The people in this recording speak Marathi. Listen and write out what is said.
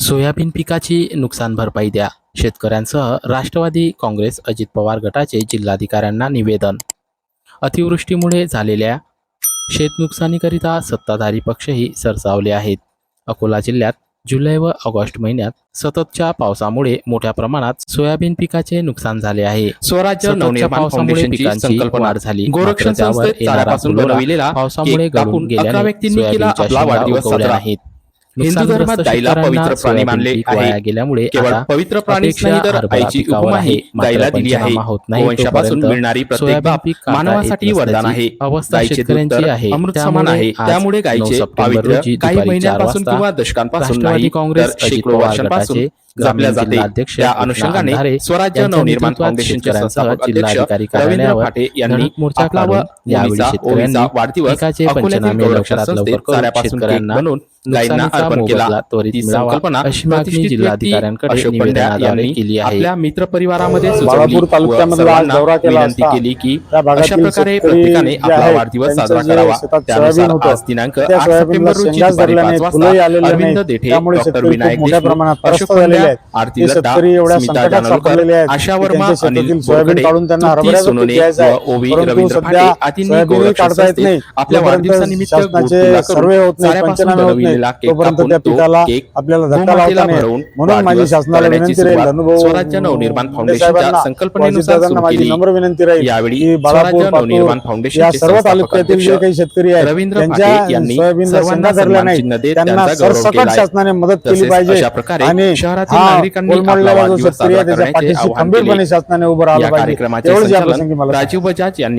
सोयाबीन पिकाची नुकसान भरपाई द्या. शेतकऱ्यांसह राष्ट्रवादी काँग्रेस अजित पवार गटाचे जिल्हाधिकाऱ्यांना निवेदन. अतिवृष्टीमुळे झालेल्या शेत नुकसानीकरिता सत्ताधारी पक्षही सरसावले आहेत. अकोला जिल्ह्यात जुलै व ऑगस्ट महिन्यात सततच्या पावसामुळे मोठ्या प्रमाणात सोयाबीन पिकाचे नुकसान झाले आहे. स्वराज्य पावसामुळे पिकांची वाढ झाली. गोरक्षण पावसामुळे गळून कापून अकरा हिंदू धर्मात गायीला पवित्र प्राणी मानले आहे. गेल्यामुळे केवळ पवित्र नाही तर आईची उपमा आहे. गायला दिली आहे वंशापासून मिळणारी प्रत्येक काढता मानवासाठी वरदान आहे अवस्था शेतकऱ्यांची आहे अमृत समान आहे त्यामुळे गायीचे पावित्र्य रोजी काही महिन्यांपासून किंवा दशकांपासून नाही काँग्रेस शेकडो वर्षांपासून जपल्या जाते. त्या अनुषंगाने स्वराज्य नवनिर्माण फाउंडेशनचे संस्थापक अध्यक्ष रवींद्र फाटे यांनी आपला व मुलीचा ओवीचा वाढदिवस अकोल्यातील गोरक्षण संस्थेत केक बनवून गायींना अर्पण केला. ही संकल्पना प्रतिष्ठित जिल्हाधिकाऱ्यांकडे अशोक पंड्या यांनी केली आहे. आपल्या मित्र परिवारामध्ये बाळापूर सुचवली व तालुक्यामधला सर्वांना दौरा केला विनंती असता. केली की अशा प्रकारे प्रत्येकाने आपला वाढदिवस साजरा करावा. त्यानुसार आज दिनांक आठ सप्टेंबर रोजी दुपारी पाच वाजता अरविंद. देठे डॉक्टर विनायक देशमुख अशोक पंड्या आहेत. आरती शेतकरी एवढ्या संकटात सापडलेले आहेत आशा वर्मा सोयाबीन काढून त्यांना गोरक्षण काढता येत नाही. आपल्या शासनाचे सर्वे होत नाही, पंचनामे होत नाही, तोपर्यंत त्या पिकाला आपल्याला धक्का लावता नाही म्हणून माझी शासनाला विनंती राहील नवनिर्माण फाउंडेशनच्या साहेबांना, संकल्पनेनुसार माझी. नम्र विनंती राहील यावेळी बाळापूर नवनिर्माण पातूर फाउंडेशनचे या सर्व तालुक्यातील जे काही शेतकरी आहेत त्यांच्या शेंगा धरल्या देत त्यांना सरसकट. शासनाने मदत केली पाहिजे आणि हा नागरिकांनी खंबीरपणे. शासनाने उभं राहिलं पाहिजे राजीव बजाज यांनी